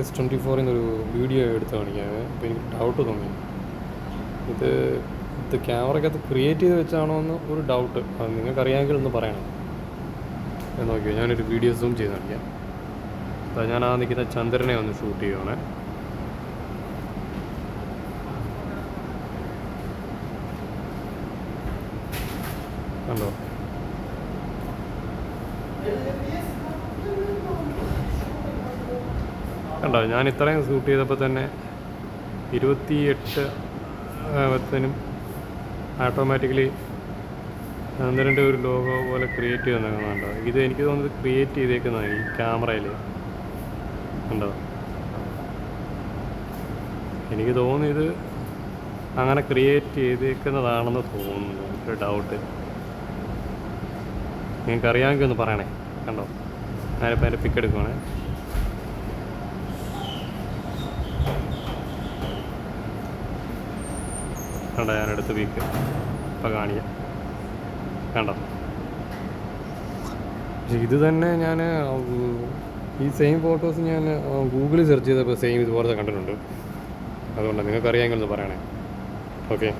S twenty ഫോറിൽ നിന്നൊരു video എടുത്ത് കാണിക്കാൻ അപ്പോൾ എനിക്ക് ഡൗട്ട് തോന്നി. ഇത് ഇത് ക്യാമറയ്ക്കകത്ത് ക്രിയേറ്റ് ചെയ്ത് വെച്ചാണോ എന്ന് ഒരു ഡൗട്ട് അത് നിങ്ങൾക്കറിയാമെങ്കിൽ ഒന്ന് പറയണം. നോക്കിയോ ഞാനൊരു വീഡിയോ സൂം ചെയ്ത് കാണിക്കാം. അപ്പോൾ ഞാൻ ആ നിൽക്കുന്ന ചന്ദ്രനെ ഒന്ന് ഷൂട്ട് ചെയ്യുവാണേ. കണ്ടോ? കണ്ടോ ഞാൻ ഇത്രയും ഷൂട്ട് ചെയ്തപ്പോൾ തന്നെ ഇരുപത്തിയെട്ട് ത്തിനും ആട്ടോമാറ്റിക്കലി ചന്ദ്രന്റെ ഒരു ലോഗോ പോലെ ക്രിയേറ്റ് ചെയ്തെന്നുണ്ടോ ഇത് എനിക്ക് തോന്നുന്നത് ക്രിയേറ്റ് ചെയ്തേക്കുന്നതാണ് ഈ ക്യാമറയിൽ കണ്ടോ? എനിക്ക് തോന്നുന്നു ഇത് അങ്ങനെ ക്രിയേറ്റ് ചെയ്തേക്കുന്നതാണെന്ന് തോന്നുന്നു. ഒരു ഡൗട്ട് നിങ്ങൾക്ക് അറിയാമെങ്കിൽ ഒന്ന് പറയണേ. കണ്ടോ? ഞാനിപ്പോൾ അതിന്റെ പിക്ക് എടുക്കുവാണേ. കണ്ടോ ഞാനെടുത്ത് വീക്ക് ഇപ്പോൾ കാണിക്കാം. കണ്ടോ? ഇത് തന്നെ ഞാൻ ഈ സെയിം ഫോട്ടോസ് ഞാൻ ഗൂഗിളിൽ സെർച്ച് ചെയ്തപ്പോൾ സെയിം ഇതുപോലത്തെ കണ്ടിട്ടുണ്ട് അതുകൊണ്ട് നിങ്ങൾക്ക് അറിയാമെങ്കിൽ ഒന്ന് പറയണേ. ഓക്കെ